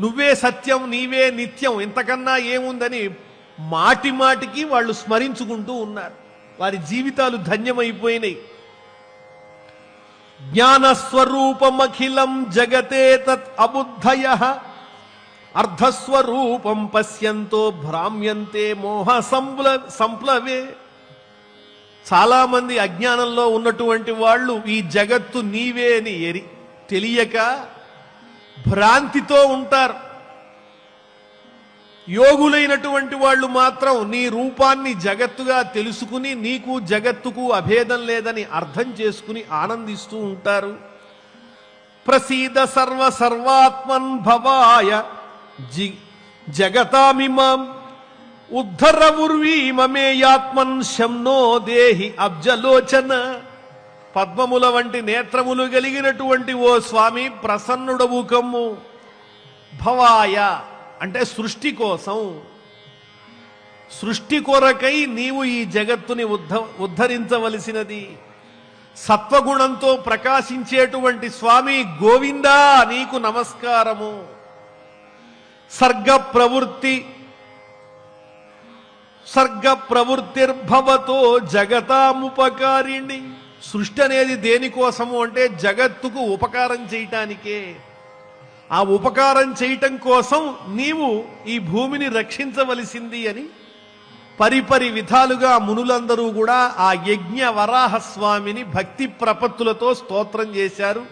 నువ్వే సత్యం నీవే నిత్యం ఇంతకన్నా ఏముందని మాటి మాటికి వాళ్ళు స్మరించుకుంటూ ఉన్నారు. వారి జీవితాలు ధన్యమైపోయినాయి. జ్ఞానస్వరూపమఖిలం జగతే తత్ అబుద్ధయ. అర్ధస్వరూపం పశ్యంతో భ్రామ్యంతే మోహ సంప్ల సంప్లవే. చాలా మంది అజ్ఞానంలో ఉన్నటువంటి వాళ్ళు ఈ జగత్తు నీవే అని ఎరి తెలియక భ్రాంతితో ఉంటారు. యోగులైనటువంటి వాళ్ళు మాత్రం నీ రూపాన్ని జగత్తుగా తెలుసుకుని నీకు జగత్తుకు అభేదం లేదని అర్థం చేసుకుని ఆనందిస్తూ ఉంటారు. ప్రసీద సర్వ సర్వాత్మన్ భవాయ జి జగతామిమాం ఉద్ధర ఉర్వీమమేయాత్మన్ శంనో దేహి అబ్జలోచన. పద్మముల వంటి నేత్రములు కలిగినటువంటి ఓ స్వామి ప్రసన్నుడవు కమ్ము. భవాయ అంటే సృష్టి కోసం. సృష్టి కొరకై నీవు ఈ జగత్తుని ఉద్ధ ఉద్ధరించవలసినది. సత్వగుణంతో ప్రకాశించేటువంటి స్వామి గోవిందా నీకు నమస్కారము. సర్గ ప్రవృత్తి సర్గ ప్రవృత్తిర్భవతో జగతాముపకారిణి. సృష్టి అనేది దేనికోసము అంటే జగత్తుకు ఉపకారం చేయటానికే. ఆ ఉపకారం చేయటం కోసం నీవు ఈ భూమిని రక్షించవలసింది అని పరిపరి విధాలుగా మునులందరూ కూడా ఆ యజ్ఞ వరాహ స్వామిని భక్తి ప్రపత్తులతో స్తోత్రం చేశారు.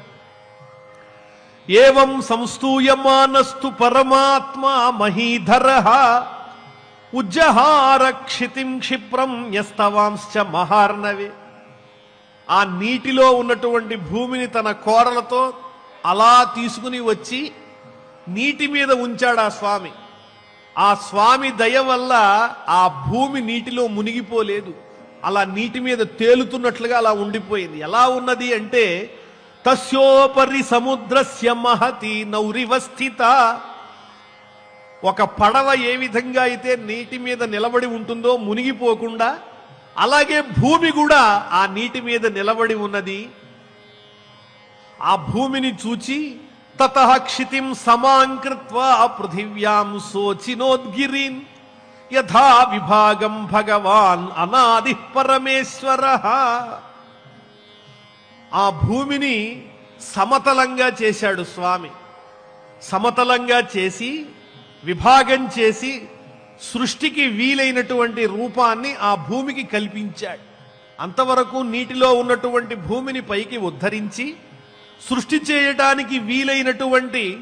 ఏవం సంస్తూయమానస్తు పరమాత్మా మహీధర ఉజ్జహార క్షితిం క్షిప్రం యస్తవాంశ్చ మహార్ణవే. ఆ నీటిలో ఉన్నటువంటి భూమిని తన కోరలతో అలా తీసుకుని వచ్చి నీటి మీద ఉంచాడు ఆ స్వామి. ఆ స్వామి దయ వల్ల ఆ భూమి నీటిలో మునిగిపోలేదు. అలా నీటి మీద తేలుతున్నట్లుగా అలా ఉండిపోయింది. ఎలా ఉన్నది అంటే తస్యోపరి సముద్రస్య మహతి నౌరివస్థిత ఒక పడవ ఏ విధంగా అయితే నీటి మీద నిలబడి ఉంటుందో మునిగిపోకుండా అలాగే భూమి కూడా ఆ నీటి మీద నిలబడి ఉన్నది. ఆ భూమిని చూచి తత క్షితిం సమాంకృత్వ పృథివ్యాం సోచినోద్గిరీన్ యథా విభాగం భగవాన్ అనాది పరమేశ్వర. ఆ భూమిని సమతలంగా చేశాడు స్వామి. సమతలంగా చేసి విభాగం చేసి సృష్టికి వీలైనటువంటి రూపాన్ని ఆ భూమికి కల్పించాడు. అంతవరకు నీటిలో ఉన్నటువంటి భూమిని పైకి ఉద్ధరించి సృష్టి చేయటానికి వీలైనటువంటి